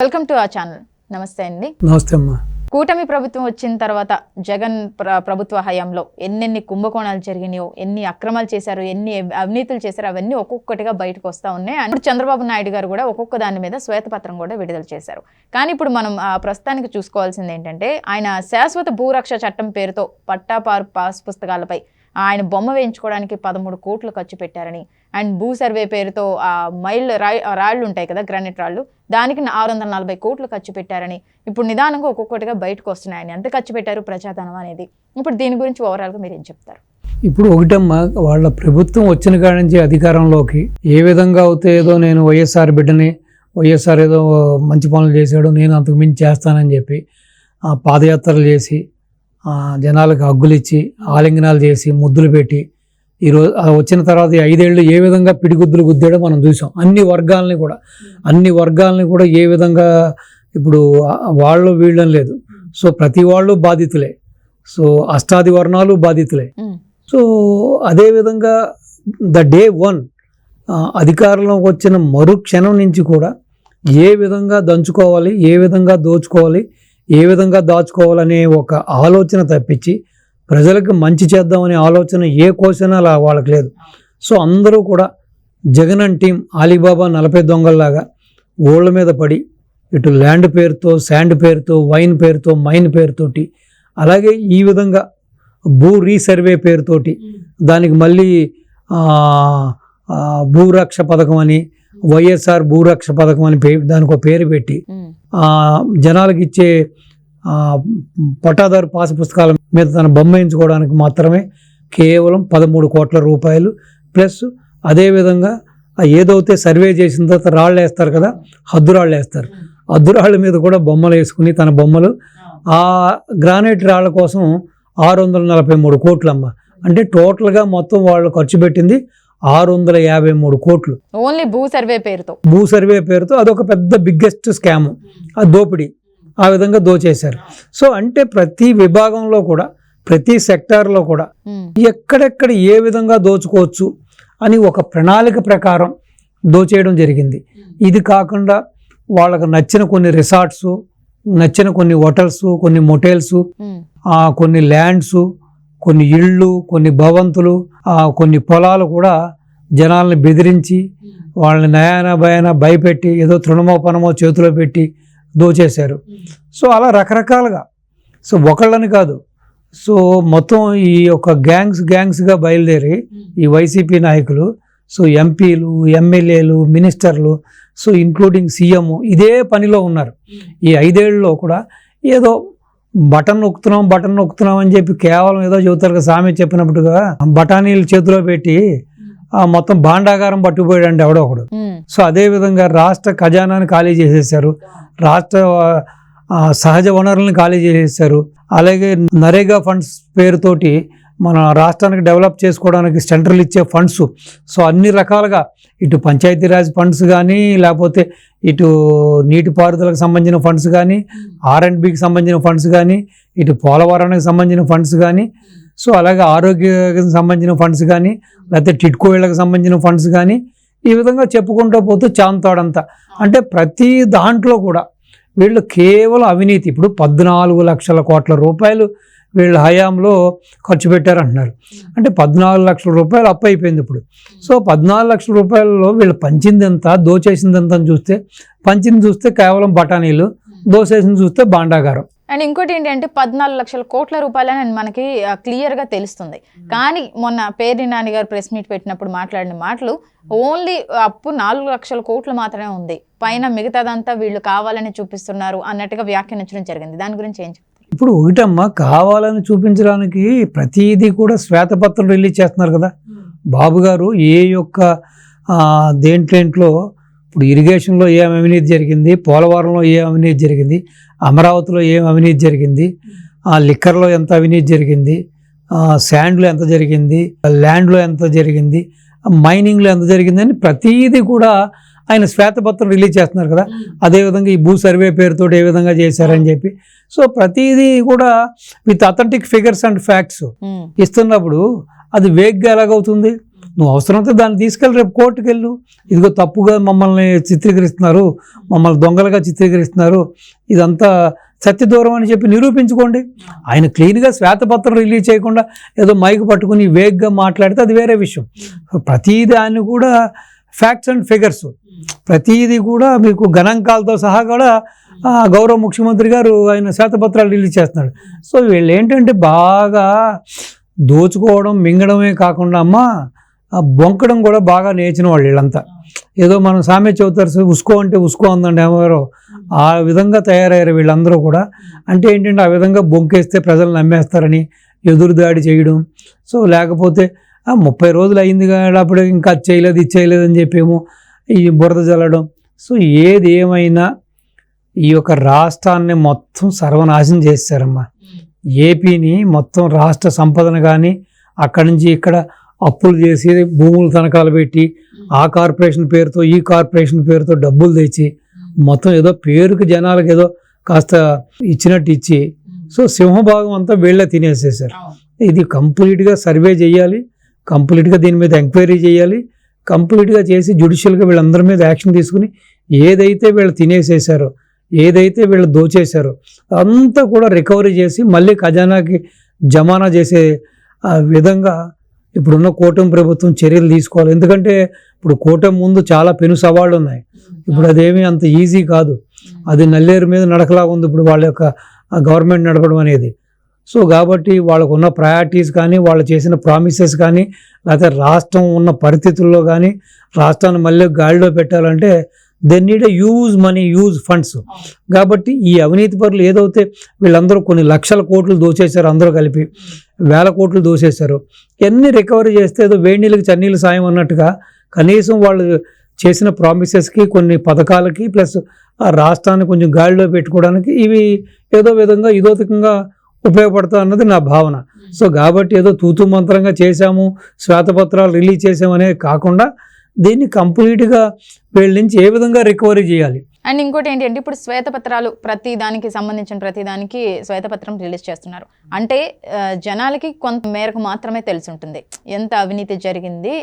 Welcome to ఆ channel. నమస్తే అండి. నమస్తే అమ్మా. కూటమి ప్రభుత్వం వచ్చిన తర్వాత జగన్ ప్ర- ప్రభుత్వ హయాంలో ఎన్నెన్ని కుంభకోణాలు జరిగినాయో ఎన్ని అక్రమాలు చేశారు ఎన్ని అవినీతులు చేశారు అవన్నీ ఒక్కొక్కటిగా బయటకు వస్తూ ఉన్నాయి. అండ్ చంద్రబాబు నాయుడు గారు కూడా ఒక్కొక్క దాని మీద శ్వేతపత్రం కూడా విడుదల చేశారు. కానీ ఇప్పుడు మనం ఆ, ప్రస్తుతానికి చూసుకోవాల్సింది ఏంటంటే ఆయన శాశ్వత భూరక్ష చట్టం పేరుతో పట్టాపారు పాస్ పుస్తకాలపై ఆయన బొమ్మ వేయించుకోవడానికి పదమూడు కోట్లు ఖర్చు పెట్టారని అండ్ భూ సర్వే పేరుతో ఆ మైల్ రాళ్ళు ఉంటాయి కదా గ్రానైట్ రాళ్ళు దానికి ఆరు వందల నలభై కోట్లు ఖర్చు పెట్టారని. ఇప్పుడు నిదానంగా ఒక్కొక్కటిగా బయటకు వస్తున్నాయని. ఎంత ఖర్చు పెట్టారు ప్రజాధనం అనేది? ఇప్పుడు దీని గురించి ఓవరాల్గా మీరు ఏం చెప్తారు? ఇప్పుడు ఒకటమ్మా వాళ్ళ ప్రభుత్వం వచ్చిన కాడి నుంచి అధికారంలోకి ఏ విధంగా అవుతే ఏదో నేను వైఎస్ఆర్ బిడ్డని వైఎస్ఆర్ ఏదో మంచి పనులు చేశాడు నేను అంతకు మించి చేస్తానని చెప్పి పాదయాత్రలు చేసి జనాలకు హగ్గులు ఇచ్చి ఆలింగనాలు చేసి ముద్దులు పెట్టి ఈరోజు వచ్చిన తర్వాత ఈ ఐదేళ్ళు ఏ విధంగా పిడిగుద్దులు గుద్దాడో మనం చూసాం. అన్ని వర్గాలని కూడా. అన్ని వర్గాలని కూడా ఏ విధంగా ఇప్పుడు వాళ్ళు వీళ్ళని లేదు. సో ప్రతి వాళ్ళు బాధితులే. సో అష్టాది వర్ణాలు బాధితులే సో అదేవిధంగా ద డే వన్ అధికారంలోకి వచ్చిన మరుక్షణం నుంచి కూడా ఏ విధంగా దంచుకోవాలి ఏ విధంగా దోచుకోవాలి ఏ విధంగా దాచుకోవాలనే ఒక ఆలోచన తప్పించి ప్రజలకు మంచి చేద్దామనే ఆలోచన ఏ క్వశ్చన్ అలా వాళ్ళకి లేదు. సో అందరూ కూడా జగన్ టీం అలీబాబా నలభై దొంగల్లాగా ఓళ్ళ మీద పడి ఇటు ల్యాండ్ పేరుతో శాండ్ పేరుతో వైన్ పేరుతో మైన్ పేరుతోటి అలాగే ఈ విధంగా భూ రీసర్వే పేరుతోటి దానికి మళ్ళీ భూరక్ష పథకం అని వైఎస్ఆర్ భూరక్ష పథకం అని పే దానికి ఒక పేరు పెట్టి జనాలకు ఇచ్చే పట్టాదారు పాస్ పుస్తకాల మీద తన బొమ్మ వేయించుకోవడానికి మాత్రమే కేవలం పదమూడు కోట్ల రూపాయలు. ప్లస్ అదేవిధంగా ఏదైతే సర్వే చేసిన తర్వాత రాళ్ళు వేస్తారు కదా హద్దురాళ్ళు వేస్తారు. హద్దురాళ్ళ మీద కూడా బొమ్మలు వేసుకుని తన బొమ్మలు. ఆ గ్రానైట్ రాళ్ళ కోసం ఆరు వందల నలభై మూడు కోట్లు అమ్మ అంటే టోటల్గా మొత్తం వాళ్ళు ఖర్చు పెట్టింది ఆరు వందల యాభై మూడు కోట్లు. ఓన్లీ భూ సర్వే పేరుతో. భూ సర్వే పేరుతో అదొక పెద్ద బిగ్గెస్ట్ స్కామ్. ఆ దోపిడీ. ఆ విధంగా దోచేశారు. సో అంటే ప్రతి విభాగంలో కూడా ప్రతి సెక్టార్లో కూడా ఎక్కడెక్కడ ఏ విధంగా దోచుకోవచ్చు అని ఒక ప్రణాళిక ప్రకారం దోచేయడం జరిగింది. ఇది కాకుండా వాళ్ళకు నచ్చిన కొన్ని రిసార్ట్స్ నచ్చిన కొన్ని హోటల్స్ కొన్ని మొటేల్స్ కొన్ని ల్యాండ్స్ కొన్ని ఇళ్ళు కొన్ని భవంతులు ఆ, కొన్ని పొలాలు కూడా జనాల్ని బెదిరించి వాళ్ళని నయాన భయాన భయపెట్టి ఏదో తృణమోపనమో చేతిలో పెట్టి దోచేశారు. సో అలా రకరకాలుగా. సో ఒకళ్ళని కాదు. సో మొత్తం ఈ యొక్క గ్యాంగ్స్ గ్యాంగ్స్గా బయలుదేరి ఈ వైసీపీ నాయకులు సో ఎంపీలు ఎమ్మెల్యేలు మినిస్టర్లు సో ఇంక్లూడింగ్ సీఎం ఇదే పనిలో ఉన్నారు. ఈ ఐదేళ్ళలో కూడా ఏదో బటన్ నొక్కుతున్నాం బటన్ నొక్కుతున్నాం అని చెప్పి కేవలం ఏదో చెబుతారు కదా సామె చెప్పినట్టుగా బఠానీలు చేతిలో పెట్టి మొత్తం భాండాగారం పట్టుకుపోయాడండి ఎవడో ఒకడు. సో అదేవిధంగా రాష్ట్ర ఖజానాని ఖాళీ చేసేసారు రాష్ట్ర సహజ వనరులను ఖాళీ చేసేసారు అలాగే నరేగా ఫండ్స్ పేరుతోటి మన రాష్ట్రానికి డెవలప్ చేసుకోవడానికి సెంట్రల్ ఇచ్చే ఫండ్స్. సో అన్ని రకాలుగా ఇటు పంచాయతీరాజ్ ఫండ్స్ కానీ లేకపోతే ఇటు నీటిపారుదలకు సంబంధించిన ఫండ్స్ కానీ ఆర్ అండ్ బికి సంబంధించిన ఫండ్స్ కానీ ఇటు పోలవరానికి సంబంధించిన ఫండ్స్ కానీ సో అలాగే ఆరోగ్యానికి సంబంధించిన ఫండ్స్ కానీ లేకపోతే టిట్కో ఇళ్ళకి సంబంధించిన ఫండ్స్ కానీ ఈ విధంగా చెప్పుకుంటూ పోతూ చాంతాడంతా అంటే ప్రతి దాంట్లో కూడా వీళ్ళు కేవలం అవినీతి. ఇప్పుడు పద్నాలుగు లక్షల కోట్ల రూపాయలు వీళ్ళ హయాంలో ఖర్చు పెట్టారంటున్నారు. అంటే పద్నాలుగు లక్షల రూపాయలు అప్పు అయిపోయింది ఇప్పుడు. సో పద్నాలుగు లక్షల రూపాయలలో వీళ్ళు పంచింది ఎంత దోచేసింది ఎంత అని చూస్తే పంచింది చూస్తే కేవలం బఠానీలు దోచేసింది చూస్తే బాండాగారం. అండ్ ఇంకోటి ఏంటంటే పద్నాలుగు లక్షల కోట్ల రూపాయలని మనకి ఆ, clear గా తెలుస్తుంది. కానీ మొన్న పేర్ని నాని గారు ప్రెస్ మీట్ పెట్టినప్పుడు మాట్లాడిన మాటలు ఓన్లీ అప్పు నాలుగు లక్షల కోట్లు మాత్రమే ఉంది. పైన మిగతాదంతా వీళ్ళు కావాలని చూపిస్తున్నారు అన్నట్టుగా వ్యాఖ్యానించడం జరిగింది. దాని గురించి ఏం చెప్తారు? ఇప్పుడు ఒకటమ్మా కావాలని చూపించడానికి ప్రతిదీ కూడా శ్వేతపత్రం రిలీజ్ చేస్తున్నారు కదా. బాబు గారు ఏ యొక్క దేంట్లో ఇప్పుడు ఇరిగేషన్లో ఏం అవినీతి జరిగింది? పోలవరంలో ఏం అవినీతి జరిగింది? అమరావతిలో ఏం అవినీతి జరిగింది? ఆ లిక్కర్లో ఎంత అవినీతి జరిగింది? శాండ్లో ఎంత జరిగింది? ల్యాండ్లో ఎంత జరిగింది? మైనింగ్లో ఎంత జరిగింది అని ప్రతిదీ కూడా ఆయన శ్వేతపత్రం రిలీజ్ చేస్తున్నారు కదా. అదేవిధంగా ఈ భూ సర్వే పేరుతో ఏ విధంగా చేశారని చెప్పి. సో ప్రతిదీ కూడా with authentic figures and facts ఇస్తున్నప్పుడు అది వేగ్గా ఎలాగవుతుంది? నువ్వు అవసరమైతే దాన్ని తీసుకెళ్ళి రేపు కోర్టుకు వెళ్ళు ఇదిగో తప్పుగా మమ్మల్ని చిత్రీకరిస్తున్నారు. మమ్మల్ని దొంగలుగా చిత్రీకరిస్తున్నారు. ఇదంతా సత్యదూరం అని చెప్పి నిరూపించుకోండి. ఆయన క్లీన్గా శ్వేతపత్రం రిలీజ్ చేయకుండా ఏదో మైక్ పట్టుకుని వేగ్గా మాట్లాడితే అది వేరే విషయం. ప్రతీది ఆయన కూడా ఫ్యాక్ట్స్ అండ్ ఫిగర్స్. ప్రతీది కూడా మీకు గణాంకాలతో సహా కూడా గౌరవ ముఖ్యమంత్రి గారు ఆయన శ్వేతపత్రాలు రిలీజ్ చేస్తున్నాడు సో వీళ్ళు ఏంటంటే బాగా దోచుకోవడం మింగడమే కాకుండా అమ్మ బొంకడం కూడా బాగా నేర్చిన వాళ్ళు వీళ్ళంతా. ఏదో మనం సామె చౌతర్స్ ఉసుకో అంటే ఉసుకో అందండి ఎవరో. ఆ విధంగా తయారయ్యారు వీళ్ళందరూ కూడా. అంటే ఏంటంటే ఆ విధంగా బొంకేస్తే ప్రజలు నమ్మేస్తారని ఎదురుదాడి చేయడం. సో లేకపోతే "ఆ, ముప్పై రోజులు అయింది కాబట్టి ఇంకా అది చేయలేదు ఇది చేయలేదు అని చెప్పేమో ఈ బురద జల్లడం. సో ఏది ఏమైనా ఈ యొక్క రాష్ట్రాన్ని మొత్తం సర్వనాశనం చేశారమ్మా ఏపీని మొత్తం రాష్ట్ర సంపదను కానీ అక్కడి నుంచి ఇక్కడ అప్పులు చేసి భూములు తనఖాలు పెట్టి ఆ కార్పొరేషన్ పేరుతో ఈ కార్పొరేషన్ పేరుతో డబ్బులు తెచ్చి మొత్తం ఏదో పేరుకి జనాలకు ఏదో కాస్త ఇచ్చినట్టు ఇచ్చి సో సింహభాగం అంతా వీళ్ళే తినేసేసారు ఇది కంప్లీట్గా సర్వే చేయాలి కంప్లీట్గా దీని మీద ఎంక్వైరీ చేయాలి కంప్లీట్గా చేసి జుడిషియల్గా వీళ్ళందరి మీద యాక్షన్ తీసుకుని ఏదైతే వీళ్ళు తినేసేసారో ఏదైతే వీళ్ళు దోచేశారో అంతా కూడా రికవరీ చేసి మళ్ళీ ఖజానాకి జమానా చేసే విధంగా ఇప్పుడున్న కూటమి ప్రభుత్వం చర్యలు తీసుకోవాలి. ఎందుకంటే ఇప్పుడు కూటమి ముందు చాలా పెను సవాళ్ళు ఉన్నాయి. ఇప్పుడు అదేమీ అంత ఈజీ కాదు. అది నల్లేరు మీద నడకలాగా ఉంది ఇప్పుడు వాళ్ళ యొక్క గవర్నమెంట్ నడపడం అనేది. సో కాబట్టి వాళ్ళకు ఉన్న ప్రయారిటీస్ కానీ వాళ్ళు చేసిన ప్రామిసెస్ కానీ లేకపోతే రాష్ట్రం ఉన్న పరిస్థితుల్లో కానీ రాష్ట్రాన్ని మళ్ళీ గాడిలో పెట్టాలంటే then need use money use funds కాబట్టి ఈ అవినీతి పరులు ఏదైతే వీళ్ళందరూ కొన్ని లక్షల కోట్లు దోచేశారు అందరూ కలిపి వేల కోట్లు దోచేశారు. ఇవన్నీ రికవరీ చేస్తే ఏదో వేడి నీళ్ళకి చన్నీళ్ళు సాయం అన్నట్టుగా కనీసం వాళ్ళు చేసిన ప్రామిసెస్కి కొన్ని పథకాలకి ప్లస్ ఆ రాష్ట్రాన్ని కొంచెం గాడిలో పెట్టుకోవడానికి ఇవి ఏదో విధంగా ఇదోతకంగా ఉపయోగపడతా అన్నది నా భావన. సో కాబట్టి ఏదో తూతు మంత్రంగా చేశాము శ్వేతపత్రాలు రిలీజ్ చేసాము అనేది కాకుండా దీన్ని కంప్లీట్గా వీళ్ళ నుంచి ఏ విధంగా రికవరీ చేయాలి? అండ్ ఇంకోటి ఏంటి అంటే ఇప్పుడు శ్వేతపత్రాలు ప్రతి దానికి సంబంధించిన ప్రతి దానికి శ్వేతపత్రం రిలీజ్ చేస్తున్నారు. అంటే జనాలకి కొంత మేరకు మాత్రమే తెలిసి ఉంటుంది ఎంత అవినీతి జరిగింది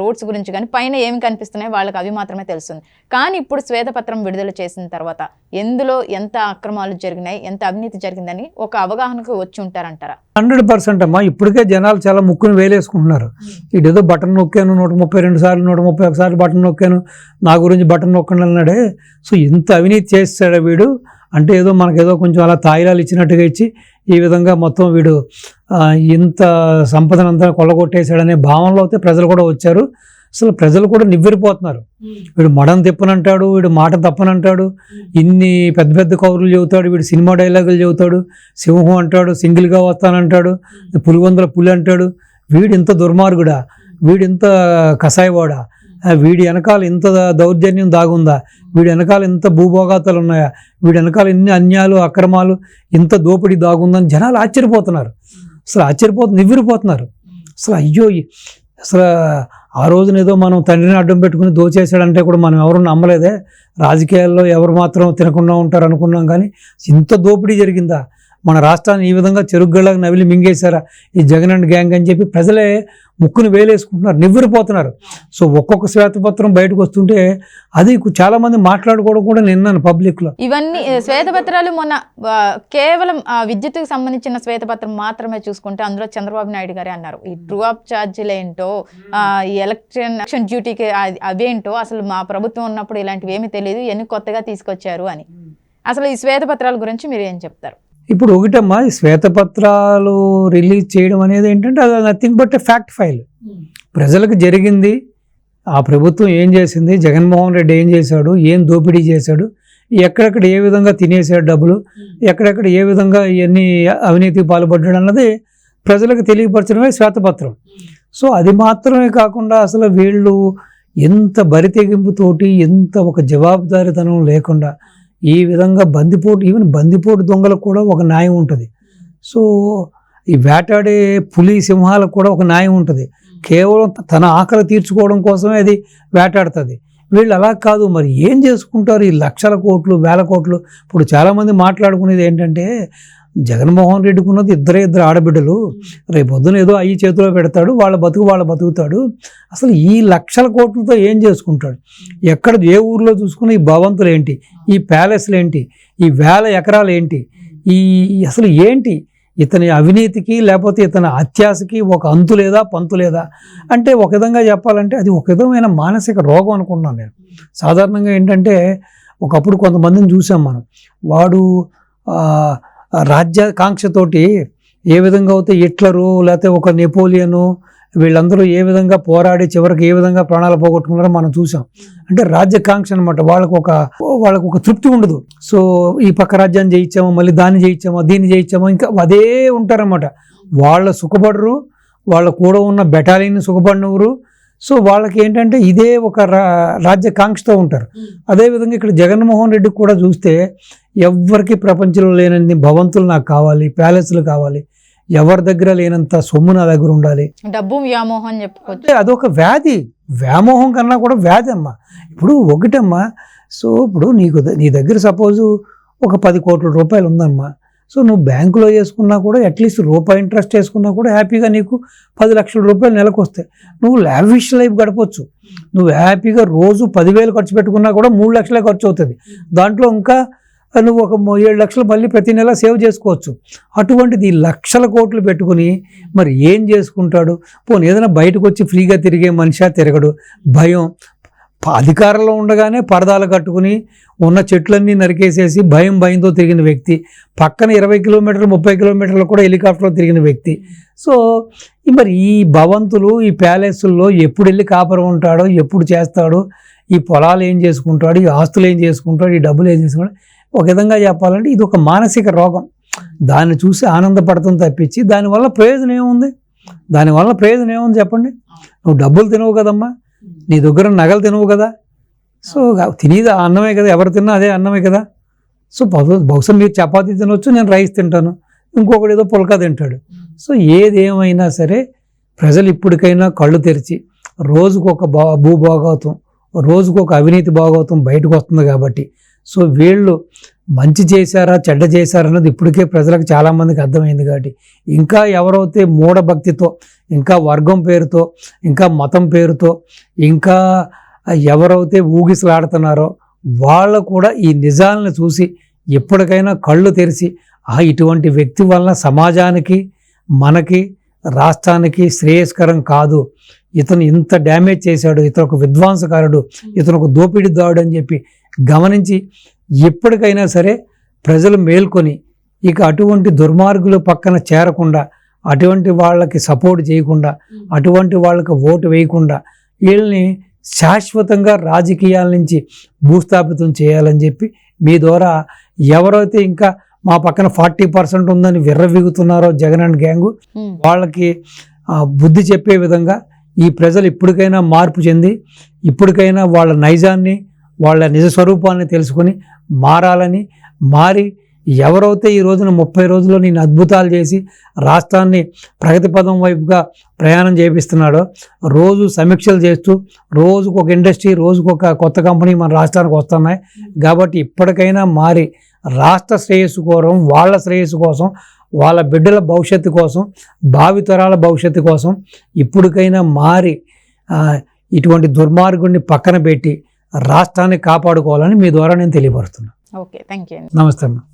రోడ్స్ గురించి కానీ పైన ఏమి కనిపిస్తున్నాయి వాళ్ళకి అవి మాత్రమే తెలుస్తుంది. కానీ ఇప్పుడు శ్వేతపత్రం విడుదల చేసిన తర్వాత ఎందులో ఎంత అక్రమాలు జరిగినాయి ఎంత అవినీతి జరిగిందని ఒక అవగాహనకు వచ్చి ఉంటారంటారా? హండ్రెడ్ పర్సెంట్ అమ్మా ఇప్పటికే జనాలు చాలా ముక్కును వేలేసుకుంటున్నారు. ఇదేదో బటన్ నొక్కాను నూట ముప్పై రెండు సార్లు నూట ముప్పై ఒక సార్లు బటన్ నొక్కాను. నా గురించి బటన్ నొక్కండి అన్నాడే సో ఇంత అవినీతి చేస్తాడా వీడు? అంటే ఏదో మనకేదో కొంచెం అలా తాయిలాలు ఇచ్చినట్టుగా ఇచ్చి ఈ విధంగా మొత్తం వీడు ఇంత సంపదనంతా కొల్లగొట్టేశాడనే భావనలో అయితే ప్రజలు కూడా వచ్చారు. అసలు ప్రజలు కూడా నివ్వెరిపోతున్నారు. వీడు మడం తిప్పనంటాడు వీడు మాట తప్పనంటాడు ఇన్ని పెద్ద పెద్ద కౌరులు చెబుతాడు వీడు సినిమా డైలాగులు చెబుతాడు సింహం అంటాడు సింగిల్గా వస్తానంటాడు పులివందల పులి అంటాడు. వీడు ఇంత దుర్మార్గుడా? వీడు ఇంత కసాయివాడా ఆ, వీడి వెనకాల ఇంత దౌర్జన్యం దాగుందా? వీడి వెనకాల ఇంత భూభోగాతాలు ఉన్నాయా? వీడి వెనకాల ఇన్ని అన్యాలు అక్రమాలు ఇంత దోపిడీ దాగుందని జనాలు ఆశ్చర్యపోతున్నారు. అసలు ఆశ్చర్యపోతు నివ్విరిపోతున్నారు. అసలు అయ్యో అసలు ఆ రోజున ఏదో మనం తండ్రిని అడ్డం పెట్టుకుని దోచేసాడంటే కూడా మనం ఎవరు నమ్మలేదే. రాజకీయాల్లో ఎవరు మాత్రం తినకుండా ఉంటారు అనుకున్నాం కానీ ఇంత దోపిడీ జరిగిందా? మన రాష్ట్రాన్ని ఈ విధంగా చెరుగ్గళ్ళగా నవిలి మింగేశారా? ఈ జగన్ అండ్ గ్యాంగ్ అని చెప్పి ప్రజలే ముక్కును వేలేసుకుంటున్నారు నివ్వరిపోతున్నారు. సో ఒక్కొక్క శ్వేతపత్రం బయటకు వస్తుంటే అది చాలా మంది మాట్లాడుకోవడం కూడా నిన్నాను పబ్లిక్లో. ఇవన్నీ శ్వేతపత్రాలు మొన్న కేవలం ఆ, సంబంధించిన శ్వేతపత్రం మాత్రమే చూసుకుంటే అందులో చంద్రబాబు నాయుడు గారే అన్నారు. ఈ ట్రూ అప్ ఛార్జీలు ఏంటో ఈ ఎలక్షన్ డ్యూటీకి అవేంటో అసలు మా ప్రభుత్వం ఉన్నప్పుడు ఇలాంటివి ఏమీ తెలియదు ఎన్ని కొత్తగా తీసుకొచ్చారు అని. అసలు ఈ శ్వేతపత్రాల గురించి మీరు ఏం చెప్తారు? ఇప్పుడు ఒకటమ్మా ఈ శ్వేతపత్రాలు రిలీజ్ చేయడం అనేది ఏంటంటే అది నథింగ్ బట్ ఫ్యాక్ట్ ఫైల్ ప్రజలకు జరిగింది ఆ ప్రభుత్వం ఏం చేసింది జగన్మోహన్ రెడ్డి ఏం చేశాడు ఏం దోపిడీ చేశాడు ఎక్కడెక్కడ ఏ విధంగా తినేసాడు డబ్బులు ఎక్కడెక్కడ ఏ విధంగా ఇవన్నీ అవినీతికి పాల్పడ్డాడు అన్నది ప్రజలకు తెలియపరచడమే శ్వేతపత్రం. సో అది మాత్రమే కాకుండా అసలు వీళ్ళు ఎంత బరితెగింపుతోటి ఎంత ఒక జవాబుదారీతనం లేకుండా ఈ విధంగా బందిపోటు ఈవెన్ బందిపోటు దొంగలకు కూడా ఒక న్యాయం ఉంటుంది. సో ఈ వేటాడే పులి సింహాలకు కూడా ఒక న్యాయం ఉంటుంది. కేవలం తన ఆకలి తీర్చుకోవడం కోసమే అది వేటాడుతుంది. వీళ్ళు అలా కాదు మరి ఏం చేసుకుంటారు? ఈ లక్షల కోట్లు వేల కోట్లు. ఇప్పుడు చాలామంది మాట్లాడుకునేది ఏంటంటే జగన్మోహన్ రెడ్డికి ఉన్నది ఇద్దరే ఇద్దరు ఆడబిడ్డలు. రేపు పొద్దున ఏదో అయ్యి చేతిలో పెడతాడు వాళ్ళ బతుకు వాళ్ళ బతుకుతాడు. అసలు ఈ లక్షల కోట్లతో ఏం చేసుకుంటాడు? ఎక్కడ ఏ ఊర్లో చూసుకున్న ఈ భవంతులు ఏంటి ఈ ప్యాలెస్లు ఏంటి ఈ వేల ఎకరాలు ఏంటి ఈ అసలు ఏంటి? ఇతని అవినీతికి లేకపోతే ఇతని అత్యాశకి ఒక అంతు లేదా పంతు లేదా? అంటే ఒక విధంగా చెప్పాలంటే అది ఒక విధమైన మానసిక రోగం అనుకుంటున్నాను నేను. సాధారణంగా ఏంటంటే ఒకప్పుడు కొంతమందిని చూసాం మనం. వాడు రాజ్యాకాంక్షతోటి ఏ విధంగా అయితే హిట్లరు లేకపోతే ఒక నెపోలియను వీళ్ళందరూ ఏ విధంగా పోరాడి చివరికి ఏ విధంగా ప్రాణాలు పోగొట్టుకున్నారో మనం చూసాం. అంటే రాజ్యకాంక్ష అనమాట వాళ్ళకు ఒక వాళ్ళకు ఒక తృప్తి ఉండదు. సో ఈ పక్క రాజ్యాన్ని జయించామో మళ్ళీ దాన్ని జయించామో దీన్ని జయించామో ఇంకా అదే ఉంటారన్నమాట. వాళ్ళ సుఖపడరు వాళ్ళ కూడా ఉన్న బెటాలియన్ సుఖపడినవరు సో వాళ్ళకి ఏంటంటే ఇదే ఒక రా రాజ్యకాంక్షతో ఉంటారు. అదేవిధంగా ఇక్కడ జగన్మోహన్ రెడ్డి కూడా చూస్తే ఎవ్వరికి ప్రపంచంలో లేనన్ని భవంతులు నాకు కావాలి ప్యాలెస్లు కావాలి ఎవరి దగ్గర లేనంత సొమ్ము నా దగ్గర ఉండాలి. డబ్బు వ్యామోహం చెప్పుకోవచ్చు. అదొక వ్యాధి. వ్యామోహం కన్నా కూడా వ్యాధి అమ్మా. ఇప్పుడు ఒకటమ్మా సో ఇప్పుడు నీకు నీ దగ్గర సపోజు ఒక పది కోట్ల రూపాయలు ఉందమ్మా. సో నువ్వు బ్యాంకులో వేసుకున్నా కూడా అట్లీస్ట్ రూపాయి ఇంట్రెస్ట్ వేసుకున్నా కూడా హ్యాపీగా నీకు పది లక్షల రూపాయలు నెలకు వస్తాయి నువ్వు లావిష్ లైఫ్ గడపచ్చు. నువ్వు హ్యాపీగా రోజు పదివేలు ఖర్చు పెట్టుకున్నా కూడా మూడు లక్షలే ఖర్చు అవుతుంది. దాంట్లో ఇంకా నువ్వు ఒక ఏడు లక్షలు మళ్ళీ ప్రతి నెల సేవ్ చేసుకోవచ్చు. అటువంటిది లక్షల కోట్లు పెట్టుకుని మరి ఏం చేసుకుంటాడు? పోనీ ఏదైనా బయటకు వచ్చి ఫ్రీగా తిరిగే మనిషా తిరగడు. భయం. అధికారంలో ఉండగానే పరదాలు కట్టుకుని ఉన్న చెట్లన్నీ నరికేసేసి భయం భయంతో తిరిగిన వ్యక్తి. పక్కన ఇరవై కిలోమీటర్లు ముప్పై కిలోమీటర్లు కూడా హెలికాప్టర్లో తిరిగిన వ్యక్తి. సో ఈ మరి ఈ భవంతులు ఈ ప్యాలెస్ల్లో ఎప్పుడు వెళ్ళి కాపురం ఉంటాడో ఎప్పుడు చేస్తాడో ఈ పొలాలు ఏం చేసుకుంటాడు ఈ ఆస్తులు ఏం చేసుకుంటాడు ఈ డబ్బులు ఏం చేసుకుంటాడు ఒక విధంగా చెప్పాలంటే ఇది ఒక మానసిక రోగం. దాన్ని చూసి ఆనందపడతాం తప్పించి దానివల్ల ప్రయోజనం ఏముంది? దానివల్ల ప్రయోజనం ఏముంది చెప్పండి? నువ్వు డబ్బులు తినవు కదమ్మా. నీ దగ్గర నగలు తినవు కదా? సో తినేది అన్నమే కదా ఎవరు తిన్నా అదే అన్నమే కదా? సో బహుశా మీరు చపాతీ తినొచ్చు నేను రైస్ తింటాను. ఇంకొకటి ఏదో పుల్కా తింటాడు. సో ఏదేమైనా సరే ప్రజలు ఇప్పటికైనా కళ్ళు తెరిచి రోజుకొక బా భూభాగవతం రోజుకొక అవినీతి భాగవతం బయటకు వస్తుంది కాబట్టి సో వీళ్ళు మంచి చేశారా చెడ్డ చేశారా అన్నది ఇప్పటికే ప్రజలకు చాలామందికి అర్థమైంది కాబట్టి ఇంకా ఎవరైతే మూఢభక్తితో ఇంకా వర్గం పేరుతో ఇంకా మతం పేరుతో ఇంకా ఎవరైతే ఊగిసలాడుతున్నారో వాళ్ళు కూడా ఈ నిజాలను చూసి ఎప్పటికైనా కళ్ళు తెరిచి ఆ ఇటువంటి వ్యక్తి వలన సమాజానికి మనకి రాష్ట్రానికి శ్రేయస్కరం కాదు. ఇతను ఇంత డ్యామేజ్ చేశాడు ఇతను ఒక విధ్వంసకారుడు ఇతను ఒక దోపిడీదారుడు అని చెప్పి గమనించి ఎప్పటికైనా సరే ప్రజలు మేల్కొని ఇక అటువంటి దుర్మార్గుల పక్కన చేరకుండా అటువంటి వాళ్ళకి సపోర్ట్ చేయకుండా అటువంటి వాళ్ళకి ఓటు వేయకుండా వీళ్ళని శాశ్వతంగా రాజకీయాల నుంచి భూస్థాపితం చేయాలని చెప్పి మీ ద్వారా ఎవరైతే ఇంకా మా పక్కన ఫార్టీ పర్సెంట్ ఉందని విర్రవీగుతున్నారో జగన్ అండ్ గ్యాంగు. వాళ్ళకి బుద్ధి చెప్పే విధంగా ఈ ప్రజలు ఇప్పటికైనా మార్పు చెంది ఇప్పటికైనా వాళ్ళ నైజాన్ని వాళ్ళ నిజ స్వరూపాన్ని తెలుసుకొని మారాలని మారి ఎవరైతే ఈ రోజున ముప్పై రోజుల్లో నేను అద్భుతాలు చేసి రాష్ట్రాన్ని ప్రగతి పదం వైపుగా ప్రయాణం చేపిస్తున్నాడో రోజు సమీక్షలు చేస్తూ రోజుకు ఒక ఇండస్ట్రీ రోజుకు ఒక కొత్త కంపెనీ మన రాష్ట్రానికి వస్తున్నాయి. కాబట్టి ఇప్పటికైనా మారి రాష్ట్ర శ్రేయస్సు కోసం వాళ్ళ శ్రేయస్సు కోసం వాళ్ళ బిడ్డల భవిష్యత్తు కోసం భావితరాల భవిష్యత్తు కోసం ఇప్పటికైనా మారి ఇటువంటి దుర్మార్గుడిని పక్కన పెట్టి రాష్ట్రాన్ని కాపాడుకోవాలని మీ ద్వారా నేను తెలియపరుస్తున్నాను. ఓకే థ్యాంక్ యూ నమస్తే అమ్మా.